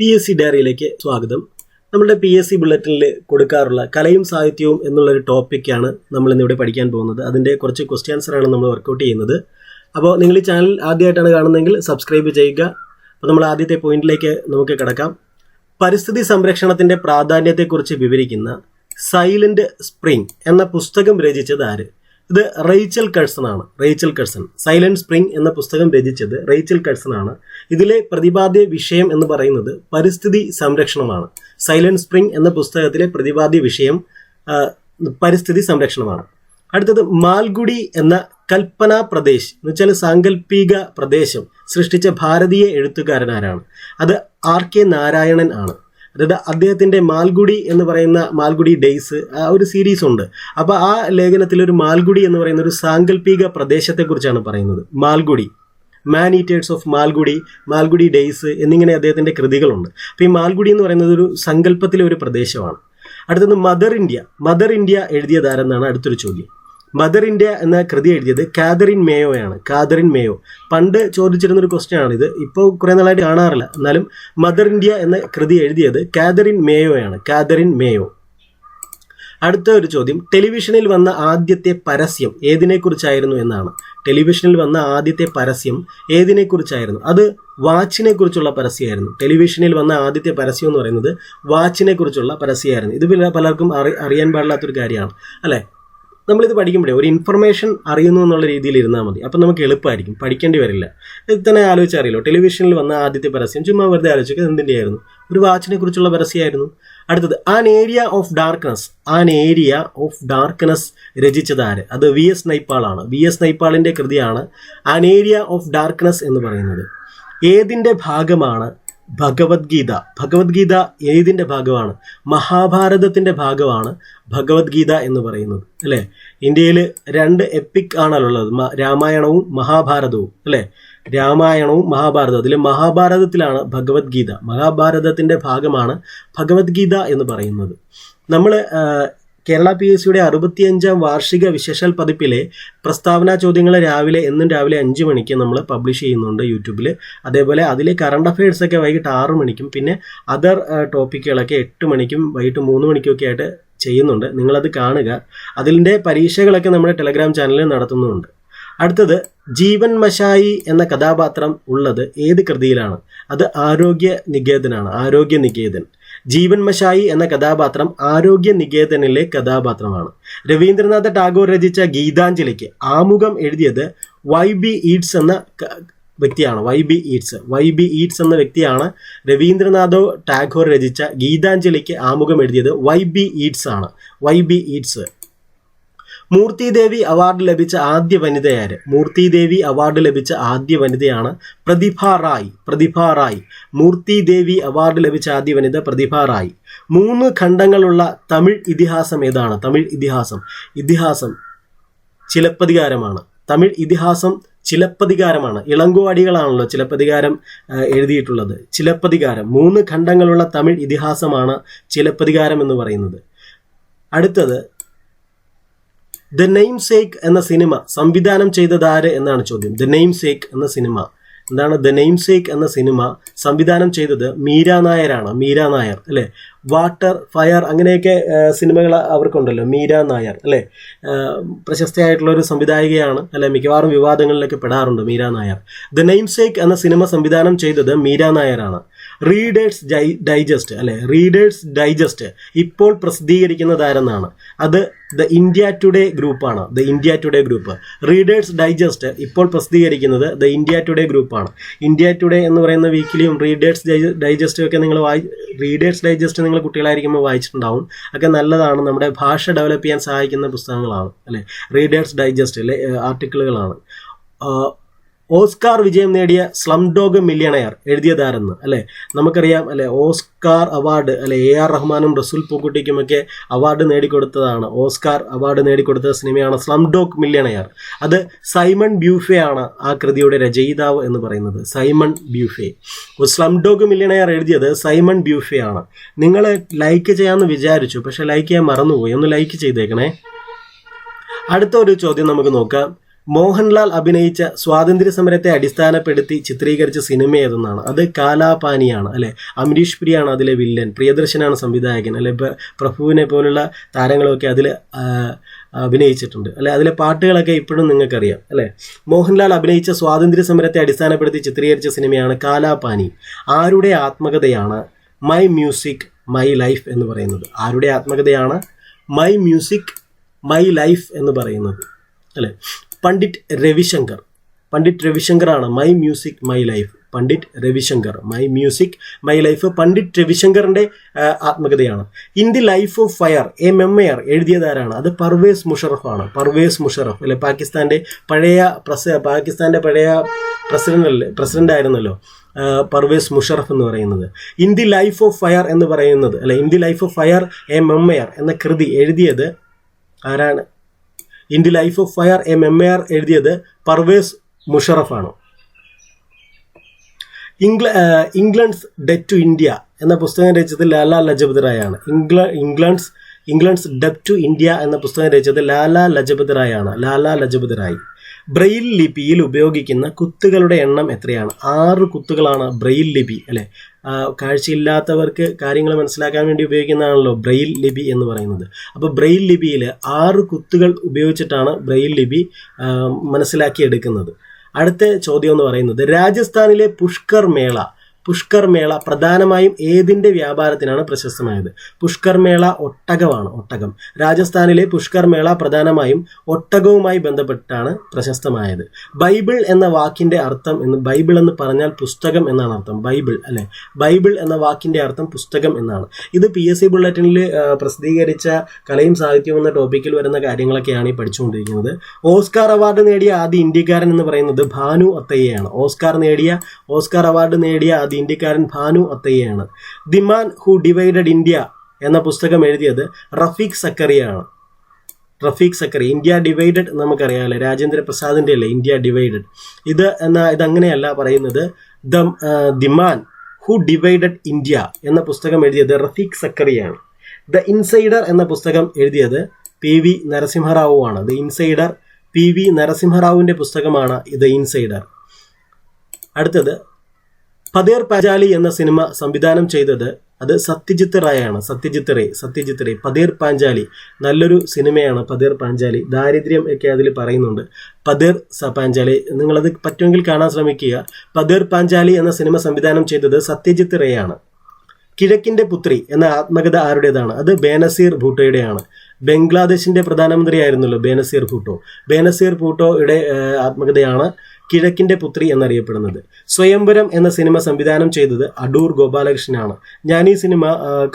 P S C ഡയറിയിലേക്ക് സ്വാഗതം. നമ്മുടെ പി എസ് സി ബുള്ളറ്റിനിൽ കൊടുക്കാറുള്ള കലയും സാഹിത്യവും എന്നുള്ളൊരു ടോപ്പിക്കാണ് നമ്മൾ ഇന്നിവിടെ പഠിക്കാൻ പോകുന്നത്. അതിന്റെ കുറച്ച് ക്വസ്റ്റ്യൻസറാണ് നമ്മൾ വർക്കൗട്ട് ചെയ്യുന്നത്. അപ്പോൾ നിങ്ങൾ ഈ ചാനൽ ആദ്യമായിട്ടാണ് കാണുന്നതെങ്കിൽ സബ്സ്ക്രൈബ് ചെയ്യുക. അപ്പോൾ നമ്മൾ ആദ്യത്തെ പോയിന്റിലേക്ക് നമുക്ക് കിടക്കാം. പരിസ്ഥിതി സംരക്ഷണത്തിന്റെ പ്രാധാന്യത്തെക്കുറിച്ച് വിവരിക്കുന്ന സൈലന്റ് സ്പ്രിംഗ് എന്ന പുസ്തകം രചിച്ചത് ആര്? ഇത് റേച്ചൽ കഴ്സൺ ആണ് റേച്ചൽ കഴ്സൺ. സൈലന്റ് സ്പ്രിംഗ് എന്ന പുസ്തകം രചിച്ചത് റേച്ചൽ കഴ്സൺ ആണ് ഇതിലെ പ്രതിപാദ്യ വിഷയം എന്ന് പറയുന്നത് പരിസ്ഥിതി സംരക്ഷണമാണ്. സൈലന്റ് സ്പ്രിംഗ് എന്ന പുസ്തകത്തിലെ പ്രതിപാദ്യ വിഷയം പരിസ്ഥിതി സംരക്ഷണമാണ്. അടുത്തത് മാൽഗുഡി എന്ന കൽപ്പന പ്രദേശ് എന്ന് വെച്ചാൽ സാങ്കല്പിക പ്രദേശം സൃഷ്ടിച്ച ഭാരതീയ എഴുത്തുകാരനാരാണ്. അത് ആർ കെ നാരായണൻ ആണ്. അതായത് അദ്ദേഹത്തിന്റെ മാൽഗുഡി എന്ന് പറയുന്ന മാൽഗുഡി ഡേയ്സ് ആ ഒരു സീരീസ് ഉണ്ട്. അപ്പോൾ ആ ലേഖനത്തിൽ ഒരു മാൽഗുഡി എന്ന് പറയുന്ന ഒരു സാങ്കല്പിക പ്രദേശത്തെക്കുറിച്ചാണ് പറയുന്നത്. Malgudi. Man eaters of Malgudi Malgudi days എന്നിങ്ങനെ അദ്ദേഹത്തിന്റെ കൃതികളുണ്ട്. അപ്പോൾ ഈ മാൽഗുഡി എന്ന് പറയുന്നത് ഒരു സങ്കല്പത്തിലെ ഒരു പ്രദേശമാണ്. അടുത്തത് മദർ ഇന്ത്യ മദർ ഇന്ത്യ എഴുതിയതാരെന്നാണ് അടുത്തൊരു ചോദ്യം. മദർ ഇന്ത്യ എന്ന കൃതി എഴുതിയത് കാതറിൻ മേയോയാണ് കാതറിൻ മേയോ പണ്ട് ചോദിച്ചിരുന്ന ഒരു ക്വസ്റ്റ്യൻ ആണ് ഇത് ഇപ്പോൾ കുറേ നാളായിട്ട് കാണാറില്ല. എന്നാലും മദർ ഇന്ത്യ എന്ന കൃതി എഴുതിയത് കാതറിൻ മേയോയാണ് കാതറിൻ മേയോ അടുത്ത ഒരു ചോദ്യം. ടെലിവിഷനിൽ വന്ന ആദ്യത്തെ പരസ്യം ഏതിനെക്കുറിച്ചായിരുന്നു എന്നാണ്. ടെലിവിഷനിൽ വന്ന ആദ്യത്തെ പരസ്യം ഏതിനെക്കുറിച്ചായിരുന്നു? അത് വാച്ചിനെ കുറിച്ചുള്ള പരസ്യമായിരുന്നു ടെലിവിഷനിൽ വന്ന ആദ്യത്തെ പരസ്യം എന്ന് പറയുന്നത് വാച്ചിനെ കുറിച്ചുള്ള പരസ്യമായിരുന്നു. ഇത് പലർക്കും അറി അറിയാൻ പാടില്ലാത്തൊരു കാര്യമാണ്. അല്ലേ? നമ്മളിത് പഠിക്കുമ്പോഴേ ഒരു ഇൻഫർമേഷൻ അറിയുന്നു എന്നുള്ള രീതിയിൽ ഇരുന്നാൽ മതി. അപ്പം നമുക്ക് എളുപ്പമായിരിക്കും. പഠിക്കേണ്ടി വരില്ല. ഇത് തന്നെ ആലോചിച്ചറിയല്ലോ ടെലിവിഷനിൽ വന്ന ആദ്യത്തെ പരസ്യം. ചുമ്മാ വെറുതെ ആലോചിക്കുക എന്തിന്റെ ആയിരുന്നു ഒരു വാച്ചിനെ കുറിച്ചുള്ള പരസ്യമായിരുന്നു. അടുത്തത് An Area of Darkness An Area of Darkness രചിച്ചത് ആര്? അത് വി എസ് നൈപ്പാളാണ് വി എസ് നൈപ്പാളിന്റെ കൃതിയാണ് ആൻ ഏരിയ ഓഫ് ഡാർക്ക്നെസ് എന്ന് പറയുന്നത്. ഏതിന്റെ ഭാഗമാണ് ഭഗവത്ഗീത. ഭഗവത്ഗീത ഏതിന്റെ ഭാഗമാണ്? മഹാഭാരതത്തിന്റെ ഭാഗമാണ് ഭഗവത്ഗീത എന്ന് പറയുന്നത് അല്ലേ? ഇന്ത്യയിൽ രണ്ട് എപ്പിക് ആണല്ലോ ഉള്ളത് രാമായണവും മഹാഭാരതവും അല്ലേ? രാമായണവും മഹാഭാരതവും. അതിൽ മഹാഭാരതത്തിലാണ് ഭഗവത്ഗീത. മഹാഭാരതത്തിന്റെ ഭാഗമാണ് ഭഗവത്ഗീത എന്ന് പറയുന്നത്. നമ്മൾ കേരള പി എസ് സിയുടെ അറുപത്തിയഞ്ചാം വാർഷിക വിശേഷൽ പതിപ്പിലെ പ്രസ്താവന ചോദ്യങ്ങൾ രാവിലെ എന്നും രാവിലെ അഞ്ച് മണിക്ക് നമ്മൾ പബ്ലിഷ് ചെയ്യുന്നുണ്ട് യൂട്യൂബിൽ അതേപോലെ അതിലെ കറണ്ട് അഫയേഴ്സ് ഒക്കെ വൈകിട്ട് ആറ് മണിക്കും പിന്നെ അതർ ടോപ്പിക്കുകളൊക്കെ എട്ട് മണിക്കും വൈകിട്ട് മൂന്ന് മണിക്കും ഒക്കെ ആയിട്ട് ചെയ്യുന്നുണ്ട്. നിങ്ങളത് കാണുക. അതിന്റെ പരീക്ഷകളൊക്കെ നമ്മുടെ ടെലഗ്രാം ചാനലിൽ നടത്തുന്നുണ്ട്. അടുത്തത് ജീവൻ മഷായി എന്ന കഥാപാത്രം ഉള്ളത് ഏത് കൃതിയിലാണ്? അത് ആരോഗ്യ നികേതനാണ്. ആരോഗ്യ നികേതൻ. ജീവൻ മഷായി എന്ന കഥാപാത്രം ആരോഗ്യ നികേതനിലെ കഥാപാത്രമാണ്. രവീന്ദ്രനാഥ ടാഗോർ രചിച്ച ഗീതാഞ്ജലിക്ക് ആമുഖം എഴുതിയത് വൈ ബി ഈഡ്സ് എന്ന വ്യക്തിയാണ്. Y B Yeats Y B Yeats എന്ന വ്യക്തിയാണ് രവീന്ദ്രനാഥോ ടാഗോർ രചിച്ച ഗീതാഞ്ജലിക്ക് ആമുഖം എഴുതിയത് വൈ ബി ഈഡ്സ് ആണ്. Y B Yeats Moortidevi award ലഭിച്ച ആദ്യ വനിതയാര് മൂർത്തിദേവി അവാർഡ് ലഭിച്ച ആദ്യ വനിതയാണ് പ്രതിഭ റായ്. പ്രതിഭ റായ്. മൂർത്തിദേവി അവാർഡ് ലഭിച്ച ആദ്യ വനിത പ്രതിഭ റായ്. മൂന്ന് ഖണ്ഡങ്ങളുള്ള തമിഴ് ഇതിഹാസം ഏതാണ്? തമിഴ് ഇതിഹാസം. ഇതിഹാസം ചിലപ്പതികാരമാണ്. തമിഴ് ഇതിഹാസം ചിലപ്പതികാരമാണ്. ഇളങ്കോവാടികളാണല്ലോ ചിലപ്പതികാരം എഴുതിയിട്ടുള്ളത്. ചിലപ്പതികാരം. മൂന്ന് ഖണ്ഡങ്ങളുള്ള തമിഴ് ഇതിഹാസമാണ് ചിലപ്പതികാരം എന്ന് പറയുന്നത്. അടുത്തത് ദ നെയിം സേക്ക് എന്ന സിനിമ സംവിധാനം ചെയ്തത് ആര് എന്നാണ് ചോദ്യം. ദ നെയിം സേക്ക് എന്ന സിനിമ. എന്താണ് ദ നെയിം സേക്ക് എന്ന സിനിമ സംവിധാനം ചെയ്തത് മീര നായരാണ്. മീര നായർ അല്ലെ? വാട്ടർ ഫയർ അങ്ങനെയൊക്കെ സിനിമകൾ അവർക്കുണ്ടല്ലോ. മീര നായർ അല്ലെ? പ്രശസ്തയായിട്ടുള്ള ഒരു സംവിധായികയാണ് അല്ലെ? മിക്കവാറും വിവാദങ്ങളിലൊക്കെ പെടാറുണ്ട് Meera Nair. The name sake എന്ന സിനിമ സംവിധാനം ചെയ്തത് മീര നായരാണ്. റീഡേഴ്സ് ഡൈജസ്റ്റ് അല്ലെ? റീഡേഴ്സ് ഡൈജസ്റ്റ് ഇപ്പോൾ പ്രസിദ്ധീകരിക്കുന്നത് ആരെന്നാണ് അത് ദ ഇന്ത്യ ടുഡേ ഗ്രൂപ്പാണ് the India Today group Reader's Digest ഇപ്പോൾ പ്രസിദ്ധീകരിക്കുന്നത് ദ ഇന്ത്യ ടുഡേ ഗ്രൂപ്പാണ് ഇന്ത്യ ടുഡേ എന്ന് പറയുന്ന വീക്കിലിയും റീഡേഴ്സ് ഡൈജസ്റ്റും ഒക്കെ നിങ്ങൾ വായി റീഡേഴ്സ് ഡൈജസ്റ്റ് നിങ്ങൾ കുട്ടികളായിരിക്കുമ്പോൾ വായിച്ചിട്ടുണ്ടാവും. ഒക്കെ നല്ലതാണ്. നമ്മുടെ ഭാഷ ഡെവലപ്പ് ചെയ്യാൻ സഹായിക്കുന്ന പുസ്തകങ്ങളാണ് അല്ലെ? റീഡേഴ്സ് ഡൈജസ്റ്റ് അല്ലെ ആർട്ടിക്കിളുകളാണ് ഓസ്കാർ വിജയം നേടിയ സ്ലം ഡോഗ് മില്യണയർ എഴുതിയതാരെന്ന് അല്ലെ? നമുക്കറിയാം അല്ലെ? ഓസ്കാർ അവാർഡ് അല്ലെ? എ ആർ റഹ്മാനും റസൂൽ പൂക്കുട്ടിക്കുമൊക്കെ അവാർഡ് നേടിക്കൊടുത്തതാണ്. ഓസ്കാർ അവാർഡ് നേടിക്കൊടുത്ത സിനിമയാണ് സ്ലം ഡോഗ് മില്യണയർ അത് സൈമൺ ബ്യൂഫെ ആണ് ആ കൃതിയുടെ രചയിതാവ് എന്ന് പറയുന്നത് Simon Beaufoy. Slum dog millionaire എഴുതിയത് സൈമൺ ബ്യൂഫെ ആണ് നിങ്ങൾ ലൈക്ക് ചെയ്യാമെന്ന് വിചാരിച്ചു പക്ഷെ ലൈക്ക് ചെയ്യാൻ മറന്നുപോയി. ഒന്ന് ലൈക്ക് ചെയ്തേക്കണേ. അടുത്ത ഒരു ചോദ്യം നമുക്ക് നോക്കാം. മോഹൻലാൽ അഭിനയിച്ച സ്വാതന്ത്ര്യ സമരത്തെ അടിസ്ഥാനപ്പെടുത്തി ചിത്രീകരിച്ച സിനിമ ഏതെന്നാണ്? അത് കാലാപാനിയാണ് അല്ലെ? അമരീഷ് പ്രിയാണ് അതിലെ വില്ലൻ പ്രിയദർശനാണ് സംവിധായകൻ അല്ലെ? പ്രഭുവിനെ പോലുള്ള താരങ്ങളൊക്കെ അതിൽ അഭിനയിച്ചിട്ടുണ്ട് അല്ലെ? അതിലെ പാട്ടുകളൊക്കെ ഇപ്പോഴും നിങ്ങൾക്കറിയാം അല്ലെ? മോഹൻലാൽ അഭിനയിച്ച സ്വാതന്ത്ര്യ സമരത്തെ അടിസ്ഥാനപ്പെടുത്തി ചിത്രീകരിച്ച സിനിമയാണ് കാലാപാനി. ആരുടെ ആത്മകഥയാണ് മൈ മ്യൂസിക് മൈ ലൈഫ് എന്ന് പറയുന്നത്? ആരുടെ ആത്മകഥയാണ് മൈ മ്യൂസിക് മൈ ലൈഫ് എന്ന് പറയുന്നത് അല്ലെ? Pandit Ravishankar. Pandit രവിശങ്കറാണ് My Music My Life Pandit Ravishankar My Music My Life Pandit രവിശങ്കറിന്റെ ആത്മകഥയാണ്. In the Life of Fire a memoir എഴുതിയതാരാണ്? അത് പർവേസ് മുഷറഫാണ്. പർവേസ് മുഷറഫ് അല്ലെ? പാകിസ്ഥാന്റെ പഴയ പ്രസ പാകിസ്ഥാന്റെ പഴയ പ്രസിഡന്റ് അല്ലേ പ്രസിഡന്റ് ആയിരുന്നല്ലോ പർവേസ് മുഷറഫ് എന്ന് പറയുന്നത്. In the Life of Fire എന്ന് പറയുന്നത് അല്ലെ? In the Life of Fire a memoir എന്ന കൃതി എഴുതിയത് ആരാണ്? In the Life of Fire a memoir എഴുതിയത് പർവേസ് മുഷറഫാണ്. ഇംഗ്ല ഇംഗ്ലണ്ട്സ് ഡെറ്റ് ടു ഇന്ത്യ എന്ന പുസ്തകം രചിച്ചത് ലാല ലജപത് റായാണ്. ഇംഗ്ല England's England's debt to India എന്ന പുസ്തകം രചിച്ചത് ലാല ലജപത് റായാണ്. ലാല ലജപത് റായ്. ബ്രെയിൽ ലിപിയിൽ ഉപയോഗിക്കുന്ന കുത്തുകളുടെ എണ്ണം എത്രയാണ്? ആറ് കുത്തുകളാണ് ബ്രെയിൽ ലിപി അല്ലെ? കാഴ്ചയില്ലാത്തവർക്ക് കാര്യങ്ങൾ മനസ്സിലാക്കാൻ വേണ്ടി ഉപയോഗിക്കുന്നതാണല്ലോ ബ്രെയിൽ ലിപി എന്ന് പറയുന്നത്. അപ്പോൾ ബ്രെയിൽ ലിപിയിൽ ആറ് കുത്തുകൾ ഉപയോഗിച്ചിട്ടാണ് ബ്രെയിൽ ലിപി മനസ്സിലാക്കിയെടുക്കുന്നത്. അടുത്ത ചോദ്യം എന്ന് പറയുന്നത് രാജസ്ഥാനിലെ പുഷ്കർ മേള പുഷ്കർ മേള പ്രധാനമായും ഏതിന്റെ വ്യാപാരത്തിനാണ് പ്രശസ്തമായത്? പുഷ്കർ മേള ഒട്ടകമാണ് ഒട്ടകം. രാജസ്ഥാനിലെ പുഷ്കർ മേള പ്രധാനമായും ഒട്ടകവുമായി ബന്ധപ്പെട്ടാണ് പ്രശസ്തമായത്. ബൈബിൾ എന്ന വാക്കിന്റെ അർത്ഥം എന്ന് ബൈബിൾ എന്ന് പറഞ്ഞാൽ പുസ്തകം എന്നാണ് അർത്ഥം. ബൈബിൾ അല്ലെ? ബൈബിൾ എന്ന വാക്കിന്റെ അർത്ഥം പുസ്തകം എന്നാണ്. ഇത് പി എസ് സി ബുള്ളറ്റിനിൽ പ്രസിദ്ധീകരിച്ച കലയും സാഹിത്യവും എന്ന ടോപ്പിക്കിൽ വരുന്ന കാര്യങ്ങളൊക്കെയാണ് ഈ പഠിച്ചുകൊണ്ടിരിക്കുന്നത്. ഓസ്കാർ അവാർഡ് നേടിയ ആദ്യ ഇന്ത്യക്കാരൻ എന്ന് പറയുന്നത് ഭാനു അത്തയ്യയാണ്. ഓസ്കാർ നേടിയ ഓസ്കാർ അവാർഡ് നേടിയ ആദ്യ ഇന്ത്യക്കാരൻ Bhanu അത്തയ്യയാണ് The Man Who Divided India എന്ന പുസ്തകം എഴുതിയത് റഫീഖ് സക്കറിയാണ്. റഫീഖ് സക്കറി ഇന്ത്യ ഡിവൈഡഡ് നമുക്കറിയാമല്ലോ രാജേന്ദ്ര പ്രസാദിന്റെ അല്ലേ ഇന്ത്യ ഡിവൈഡഡ്. ഇത് എന്ന ഇതങ്ങനെയല്ല പറയുന്നത് the the man who divided India എന്ന പുസ്തകം എഴുതിയത് റഫീഖ് സക്കറിയാണ്. ദ ഇൻസൈഡർ എന്ന പുസ്തകം എഴുതിയത് പി വി നരസിംഹറാവു ആണ് ദ ഇൻസൈഡർ പി വി നരസിംഹറാവുവിന്റെ പുസ്തകമാണ് ദ ഇൻസൈഡർ. അടുത്തത് പതേർ പാഞ്ചാലി എന്ന സിനിമ സംവിധാനം ചെയ്തത് അത് സത്യജിത്ത് റായാണ്. സത്യജിത്ത് റേ സത്യജിത്ത് റേ പതേർ പാഞ്ചാലി. നല്ലൊരു സിനിമയാണ് പതേർ പാഞ്ചാലി. ദാരിദ്ര്യം ഒക്കെ അതിൽ പറയുന്നുണ്ട്. പതേർ സ പാഞ്ചാലി നിങ്ങളത് പറ്റുമെങ്കിൽ കാണാൻ ശ്രമിക്കുക. പതേർ പാഞ്ചാലി എന്ന സിനിമ സംവിധാനം ചെയ്തത് സത്യജിത്ത് റേ ആണ് കിഴക്കിന്റെ പുത്രി എന്ന ആത്മകഥ ആരുടേതാണ്? അത് ബേനസീർ ഭൂട്ടോയുടെയാണ്. ബംഗ്ലാദേശിന്റെ പ്രധാനമന്ത്രിയായിരുന്നല്ലോ ബേനസീർ ഭൂട്ടോ. ബേനസീർ ഭൂട്ടോയുടെ ആത്മകഥയാണ് കിഴക്കിന്റെ പുത്രി എന്നറിയപ്പെടുന്നത്. സ്വയംവരം എന്ന സിനിമ സംവിധാനം ചെയ്തത് അടൂർ ഗോപാലകൃഷ്ണനാണ്. ഞാൻ ഈ സിനിമ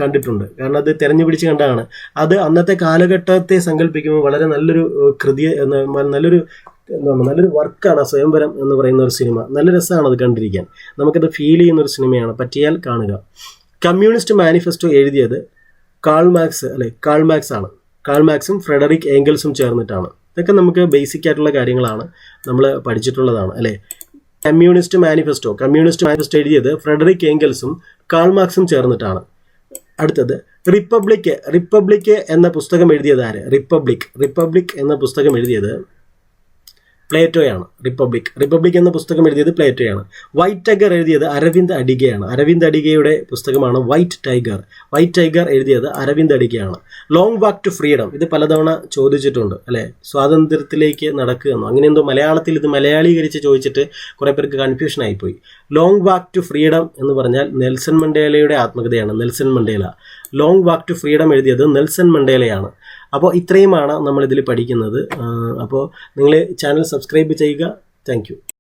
കണ്ടിട്ടുണ്ട്. കാരണം അത് തെരഞ്ഞു പിടിച്ച് കണ്ടതാണ്. അത് അന്നത്തെ കാലഘട്ടത്തെ സങ്കല്പിക്കുമ്പോൾ വളരെ നല്ലൊരു കൃതി നല്ലൊരു എന്താണ് നല്ലൊരു വർക്കാണ് സ്വയംവരം എന്ന് പറയുന്ന ഒരു സിനിമ. നല്ല രസമാണ് അത് കണ്ടിരിക്കാൻ. നമുക്കത് ഫീൽ ചെയ്യുന്ന ഒരു സിനിമയാണ്. പറ്റിയാൽ കാണുക. കമ്മ്യൂണിസ്റ്റ് മാനിഫെസ്റ്റോ എഴുതിയത് കാൾ മാക്സ് അല്ലെ കാൾ മാക്സ് ആണ്. കാൾ മാക്സും ഫ്രെഡറിക് ഏംഗൽസും ചേർന്നിട്ടാണ്. ഇതൊക്കെ നമുക്ക് ബേസിക് ആയിട്ടുള്ള കാര്യങ്ങളാണ് നമ്മൾ പഠിച്ചിട്ടുള്ളതാണ് അല്ലെ? കമ്മ്യൂണിസ്റ്റ് മാനിഫെസ്റ്റോ കമ്മ്യൂണിസ്റ്റ് മാനിഫെസ്റ്റോ എഴുതിയത് ഫ്രെഡറിക് ഏംഗൽസും കാൾ മാക്സും ചേർന്നിട്ടാണ്. അടുത്തത് റിപ്പബ്ലിക് റിപ്പബ്ലിക് എന്ന പുസ്തകം എഴുതിയത് ആര്? റിപ്പബ്ലിക്. റിപ്പബ്ലിക് എന്ന പുസ്തകം എഴുതിയത് പ്ലേറ്റോയാണ് റിപ്പബ്ലിക്. റിപ്പബ്ലിക് എന്ന പുസ്തകം എഴുതിയത് പ്ലേറ്റോയാണ്. വൈറ്റ് ടൈഗർ എഴുതിയത് അരവിന്ദ് അഡിഗയാണ് അരവിന്ദ് അഡിഗയുടെ പുസ്തകമാണ് വൈറ്റ് ടൈഗർ. വൈറ്റ് ടൈഗർ എഴുതിയത് അരവിന്ദ് അഡിഗയാണ് ലോങ് വാക്ക് ടു ഫ്രീഡം. ഇത് പലതവണ ചോദിച്ചിട്ടുണ്ട് അല്ലെ? സ്വാതന്ത്ര്യത്തിലേക്ക് നടക്കുകയെന്നോ അങ്ങനെ എന്തോ മലയാളത്തിൽ ഇത് മലയാളീകരിച്ച് ചോദിച്ചിട്ട് കുറെ പേർക്ക് കൺഫ്യൂഷൻ ആയിപ്പോയി ലോങ് വാക്ക് ടു ഫ്രീഡം എന്ന് പറഞ്ഞാൽ നെൽസൺ മണ്ടേലയുടെ ആത്മകഥയാണ് Nelson Mandela. Long walk to freedom എഴുതിയത് നെൽസൺ മണ്ടേലയാണ്. അപ്പോൾ ഇത്രയുമാണ് നമ്മൾ ഇതിൽ പഠിക്കുന്നത് അപ്പോൾ നിങ്ങൾ ചാനൽ സബ്സ്ക്രൈബ് ചെയ്യുക. താങ്ക്